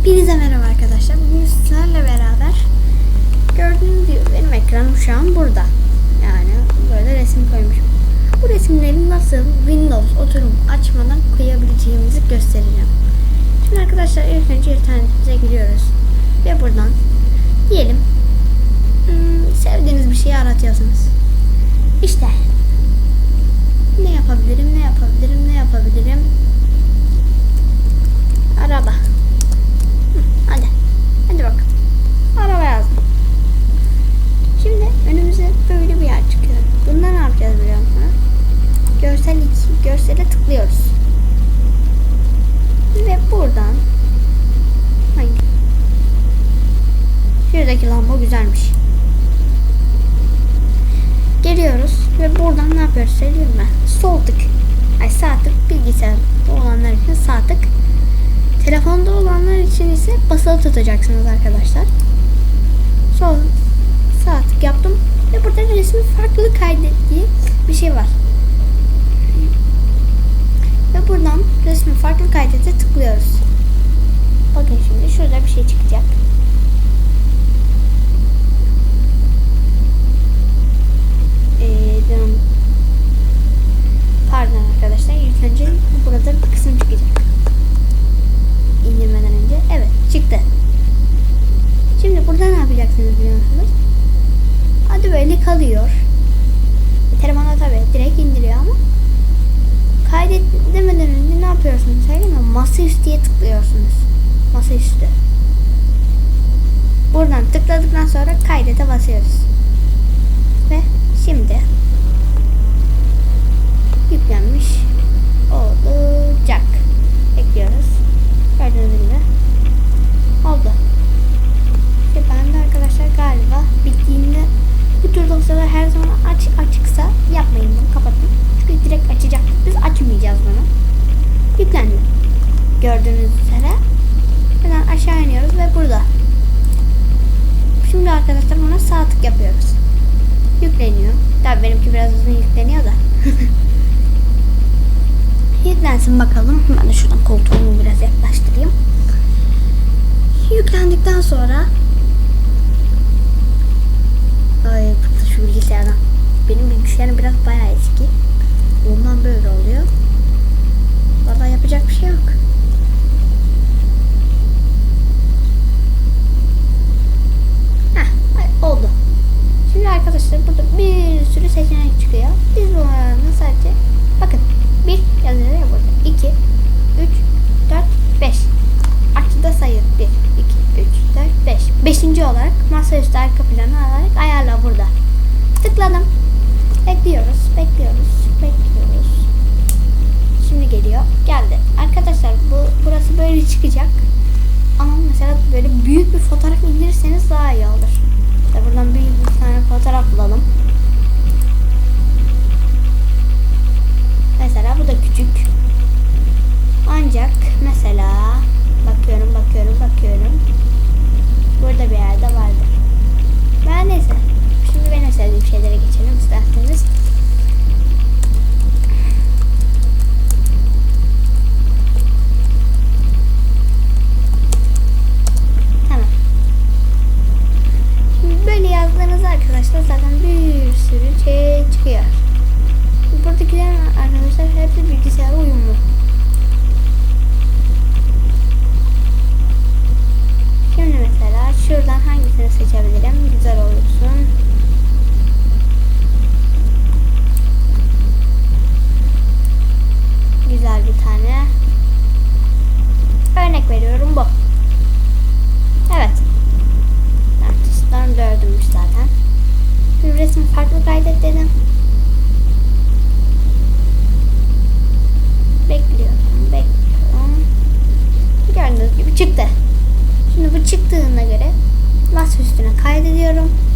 Hepinize merhaba arkadaşlar. Bugün sizlerle beraber gördüğünüz gibi benim ekranım şu an burada. Yani böyle resim koymuşum. Bu resimleri nasıl Windows oturum açmadan koyabileceğimizi göstereceğim. Şimdi arkadaşlar ilk önce internetimize giriyoruz. Ve buradan diyelim hmm, sevdiğiniz bir şeyi aratıyorsunuz. İşte ne yapabilirim, ne yapabilirim, ne yapabilirim? Görsel 2. Görsele tıklıyoruz. Ve buradan hangi? Şuradaki lamba güzelmiş. Geliyoruz ve buradan ne yapıyoruz söyleyeyim mi? Sol tık. Ay sağ tık bilgisayarda olanlar için sağ tık. Telefonda olanlar için ise basılı tutacaksınız arkadaşlar. Sol sağ tık yaptım ve burada resmi farklı kaydet diye bir şey var. Ve buradan resmi farklı kaydete tıklıyoruz. Bakın şimdi şurada bir şey çıkacak. Ee, dön- Pardon arkadaşlar ilk önce burada bir kısım çıkacak indirmeden önce. Evet çıktı. Şimdi burada ne yapacaksınız biliyor musunuz? Kalıyor. Telefona tabi direkt indiriyor ama kaydet demeden önce ne yapıyorsunuz söyleyeyim mi? Masaüstüye tıklıyorsunuz. Masaüstü. Buradan tıkladıktan sonra kaydete basıyoruz. Ve şimdi yüklenmiş olacak. Bekliyoruz. Gördüğünüz gibi oldu. İşte ben de arkadaşlar galiba bittiğinde dosyalar her zaman aç açıksa yapmayın bunu kapatın. Çünkü direkt açacak. Biz açmayacağız bunu. Yüklendi. Gördüğünüz üzere. Buradan aşağı iniyoruz ve burada. Şimdi arkadaşlar buna sağ tık yapıyoruz. Yükleniyor. Tabii benimki biraz uzun yükleniyor da. Yüklensin bakalım. Ben de şuradan koltuğumu biraz yaklaştırayım. Yüklendikten sonra Ay bıktı şu bilgisayardan. Bilgisayarım biraz bayağı eski. Ondan böyle oluyor. Valla yapacak bir şey yok. Heh, oldu. Şimdi arkadaşlar burada bir sürü seçenek çıkıyor. Biz bunlardan sadece bakın bir yazıyor ya burada. 2, 3, 4, 5. Açıda sayı 1, 2, 3, 4, 5. Beşinci olarak masaüstü arka planı alarak ayarla burada. Tıkladım. Bekliyoruz, bekliyoruz, bekliyoruz. Şimdi geliyor. Geldi. Arkadaşlar bu burası böyle çıkacak. Ama mesela böyle büyük bir fotoğraf indirirseniz daha iyi olur. İşte buradan büyük bir tane fotoğraf bulalım. Hangisini seçebilirim? Güzel olursun. Güzel bir tane. Örnek veriyorum bu. Evet. Artistler dördümmüş zaten. Bir resim farklı kaydet dedim. Bekliyorum, bekliyorum. Gördüğünüz gibi çıktı. Şimdi bu çıktığına göre üstüne